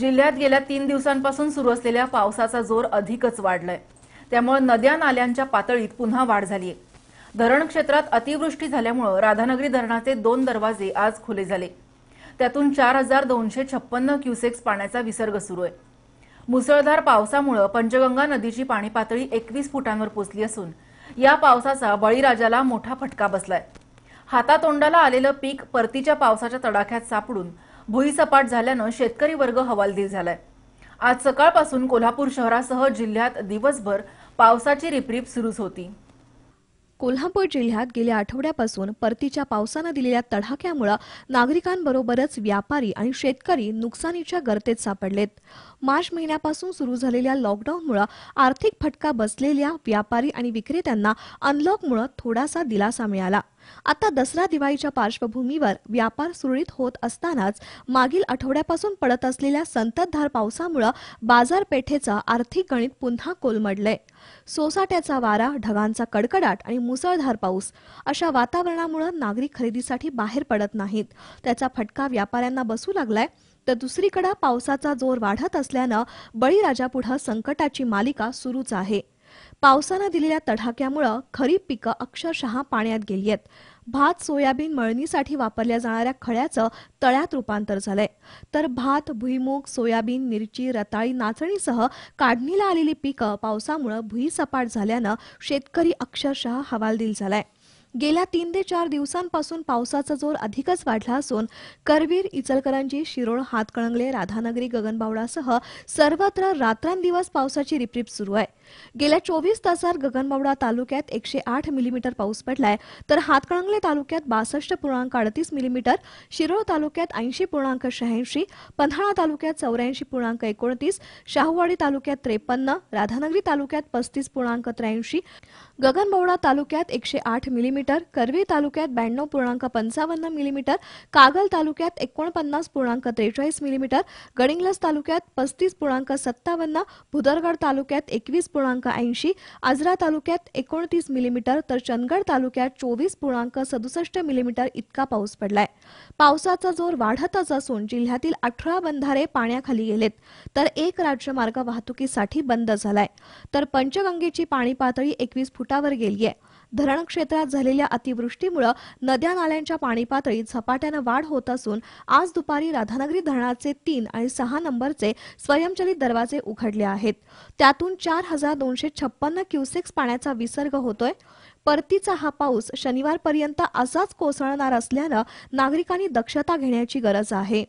जिल्ह्यात गेल्या तीन दिवसांपासून सुरू असलेल्या पावसाचा जोर अधिकच वाढलाय. त्यामुळे नद्या नाल्यांच्या पातळीत पुन्हा वाढ झाली आहे धरण क्षेत्रात अतिवृष्टी झाल्यामुळे राधानगरी धरणाचे दोन दरवाजे आज खुले झाले. त्यातून चार हजार दोनशे छप्पन्न क्युसेक्स पाण्याचा विसर्ग सुरू आहे. मुसळधार पावसामुळे पंचगंगा नदीची पाणी पातळी एकवीस फुटांवर पोचली असून या पावसाचा बळीराजाला मोठा फटका बसलाय. हातातोंडाला आलेलं पीक परतीच्या पावसाच्या तडाख्यात सापडून भुईसपाट झाल्यानं शेतकरी वर्ग हवालदिल झालाय. आज सकाळपासून कोल्हापूर शहरासह जिल्ह्यात दिवसभर पावसाची रिपरिप सुरूच होती. कोल्हापूर जिल्ह्यात गेल्या आठवड्यापासून परतीच्या पावसानं दिलेल्या तडाख्यामुळे नागरिकांबरोबरच व्यापारी आणि शेतकरी नुकसानीच्या गर्तेत सापडलेत. मार्च महिन्यापासून सुरू झालेल्या लॉकडाऊनमुळे आर्थिक फटका बसलेल्या व्यापारी आणि विक्रेत्यांना अनलॉकमुळे थोडासा दिलासा मिळाला. आता दसरा दिवाळीच्या पार्श्वभूमीवर व्यापार सुरळीत होत असतानाच मागील आठवड्यापासून पडत असलेल्या संततधार पावसामुळे बाजारपेठेचं आर्थिक गणित पुन्हा कोलमडलंय. सोसाट्याचा वारा ढगांचा कडकडाट आणि मुसळधार पाऊस अशा वातावरणामुळे नागरिक खरेदीसाठी बाहेर पडत नाहीत. त्याचा फटका व्यापाऱ्यांना बसू लागलाय. तर दुसरीकडे पावसाचा जोर वाढत असल्यानं बळीराजापुढं संकटाची मालिका सुरूच आहे. पावसानं दिलेल्या तडाख्यामुळं खरीप पिकं अक्षरशः पाण्यात गेली आहेत. भात सोयाबीन मळणीसाठी वापरल्या जाणाऱ्या खळ्याचं तळ्यात रूपांतर झालंय. तर भात भुईमूग सोयाबीन मिरची रताळी नाचणीसह काढणीला आलेली पिकं पावसामुळं भुईसपाट झाल्यानं शेतकरी अक्षरशः हवालदिल झालाय. गेल्या तीन ते चार दिवसांपासून पावसाचा जोर अधिकच वाढला असून करवीर इचलकरंजी शिरोळ हातकणंगले राधानगरी गगनबावडासह सर्वत्र रात्रंदिवस पावसाची रिपरिप सुरू आहे. गेल्या चोवीस तासात गगनबावडा तालुक्यात एकशे आठ मिलीमीटर पाऊस पडलाय तर हातकणंगले तालुक्यात बासष्ट पूर्णांक अडतीस मिलीमीटर शिरोळ तालुक्यात ऐंशी पूर्णांक शहाऐंशी पन्हाळा तालुक्यात चौऱ्याऐंशी पूर्णांक एकोणतीस शाहूवाडी तालुक्यात त्रेपन्न राधानगरी तालुक्यात पस्तीस पूर्णांक त्र्याऐंशी गगनबावडा तालुक्यात एकशे आठ मिलीमीटर मिलीमीटर करवी तालुक्यात ब्याण्णव पूर्णांक पंचावन्न मिलीमीटर कागल तालुक्यात एकोणपन्नास पूर्णांक त्रेचाळीस मिलीमीटर गडिंग्लज तालुक्यात पस्तीस पूर्णांक सत्तावन्न भुदरगड तालुक्यात एकवीस पूर्णांक ऐंशी आजरा तालुक्यात एकोणतीस मिलीमीटर तर चंदगड तालुक्यात चोवीस पूर्णांक सदुसष्ट मिलीमीटर इतका पाऊस पडलाय. पावसाचा जोर वाढतच असून जिल्ह्यातील अठरा बंधारे पाण्याखाली गेलेत तर एक राज्यमार्ग वाहतुकीसाठी बंद झालाय. तर पंचगंगेची पाणी पातळी एकवीस फुटावर गेली आहे धरण क्षेत्रात झालेली झालेल्या अतिवृष्टीमुळे नद्या नाल्यांच्या पाणी पातळीत झपाट्यानं वाढ होत असून आज दुपारी राधानगरी धरणाचे तीन आणि सहा नंबरचे स्वयंचलित दरवाजे उघडले आहेत. त्यातून चार हजार दोनशे छप्पन्न क्युसेक्स पाण्याचा विसर्ग होतोय. परतीचा हा पाऊस शनिवारपर्यंत असाच कोसळणार असल्यानं नागरिकांनी दक्षता घेण्याची गरज आहे.